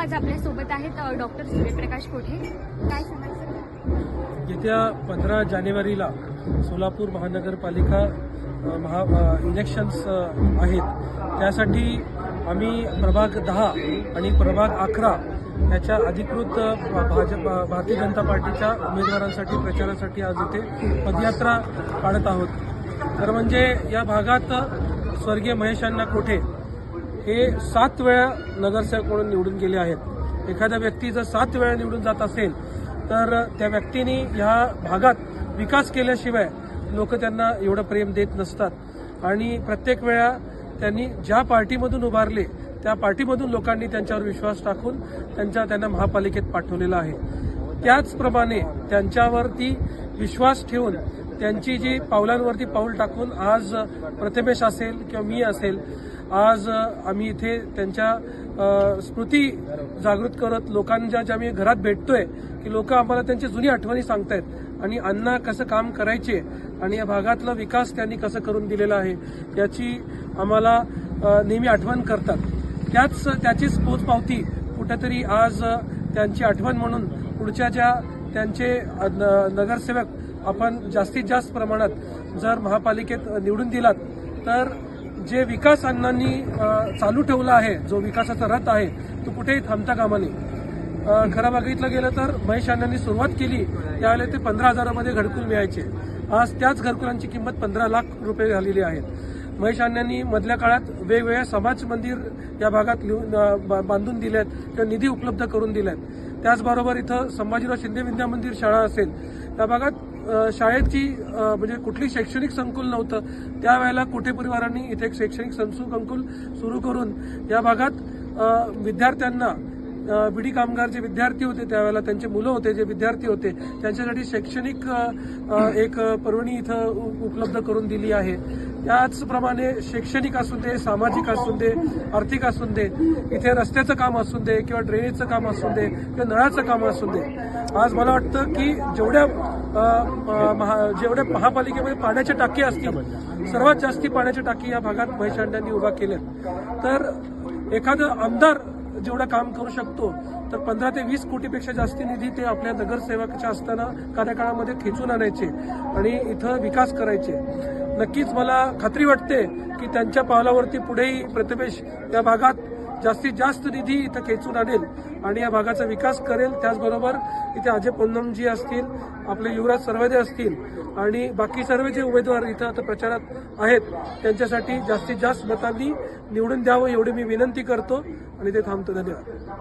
आज आपल्यासोबत आहेत डॉक्टर सूर्यप्रकाश कोठे? काय सांगायचं? येत्या पंधरा जानेवारीला सोलापूर महानगरपालिका महा इलेक्शन्स आहेत. त्यासाठी आम्ही प्रभाग दहा आणि प्रभाग अकरा याच्या अधिकृत भाजप भारतीय जनता पार्टीच्या उमेदवारांसाठी प्रचारासाठी आज इथे पदयात्रा काढत आहोत. तर म्हणजे या भागात स्वर्गीय महेशांना कोठे? हे सात वेळा नगरसेवक म्हणून निवडून गेले आहेत. एखाद्या व्यक्ती जर सात वेळा निवडून जात असेल तर त्या व्यक्तीने ह्या भागात विकास केल्याशिवाय लोक त्यांना एवढं प्रेम देत नसतात. आणि प्रत्येक वेळा त्यांनी ज्या पार्टीमधून उभारले त्या पार्टीमधून लोकांनी त्यांच्यावर विश्वास टाकून त्यांच्या त्यांना महापालिकेत पाठवलेलं आहे. त्याचप्रमाणे त्यांच्यावरती विश्वास ठेवून त्यांची जी पावलांवरती पाऊल टाकून आज प्रथमेश असेल किंवा मी असेल आज आम्ही इथे त्यांच्या स्मृती जागृत करत लोकांच्या ज्या आम्ही घरात भेटतोय की लोक आम्हाला त्यांची जुनी आठवणी सांगतायत. आणि अण्णा कसं काम करायचे आणि या भागातला विकास त्यांनी कसं करून दिलेला आहे याची आम्हाला नेहमी आठवण करतात. त्याच त्याचीच पोचपावती कुठेतरी आज त्यांची आठवण म्हणून पुढच्या ज्या त्यांचे न- नगरसेवक आपण जास्तीत जास्त प्रमाणात जर महापालिकेत निवडून दिलात तर जे विकास अण्णांनी चालू ठेवला आहे जो विकासाचा रथ आहे तो कुठेही थांबता कामा नये. खरं बघितलं गेलं तर महेश अण्णांनी सुरुवात केली त्यावेळेला ते पंधरा हजारामध्ये घरकुल मिळायचे. आज त्याच घरकुलांची किंमत पंधरा लाख रुपये झालेली आहे. महेश अण्णांनी मधल्या काळात वेगवेगळ्या समाज मंदिर या भागात लिहून बांधून बा- बांधून किंवा निधी उपलब्ध करून दिल्यात त्याचबरोबर इथं संभाजीराव शिंदे विद्या मंदिर शाळा असेल त्या भागात शाळेची म्हणजे कुठली शैक्षणिक संकुल नव्हतं त्यावेळेला कुठे परिवारांनी इथे एक शैक्षणिक संकुल सुरू करून या भागात विद्यार्थ्यांना बीडी कामगार जे विद्यार्थी होते त्यावेळेला त्यांचे मुलं होते जे विद्यार्थी होते त्यांच्यासाठी शैक्षणिक एक पर्वणी इथं उ- उपलब्ध करून दिली आहे. त्याचप्रमाणे शैक्षणिक असू दे सामाजिक असू दे आर्थिक असू दे इथे रस्त्याचं काम असू दे किंवा ड्रेनेजचं काम असू दे किंवा नळाचं काम असू दे आज मला वाटतं की जेवढ्या जेवढे महा महापालिकेमध्ये पाण्याच्या टाकी असतील सर्वात जास्ती पाण्याच्या टाकी या भागात महेशांड्यांनी उभा केल्या तर एखादं आमदार जेवढं काम करू शकतो तर पंधरा ते वीस कोटीपेक्षा जास्त निधी ते आपल्या नगरसेवकाच्या असताना कार्यकाळामध्ये खेचून आणायचे आणि इथं विकास करायचे. नक्कीच मला खात्री वाटते की त्यांच्या पावलावरती पुढेही प्रतिमेश या भागात जास्तीत जास्त निधी इथं खेचून आणेल आणि या भागाचा विकास करेल. त्याचबरोबर इथे अजय पोन्नमजी असतील आपले युवराज सर्वदे असतील आणि बाकी सर्व जे उमेदवार इथं आता प्रचारात आहेत त्यांच्यासाठी जास्तीत जास्त मतांनी निवडून द्यावं एवढी मी विनंती करतो आणि ते थांबतो. धन्यवाद.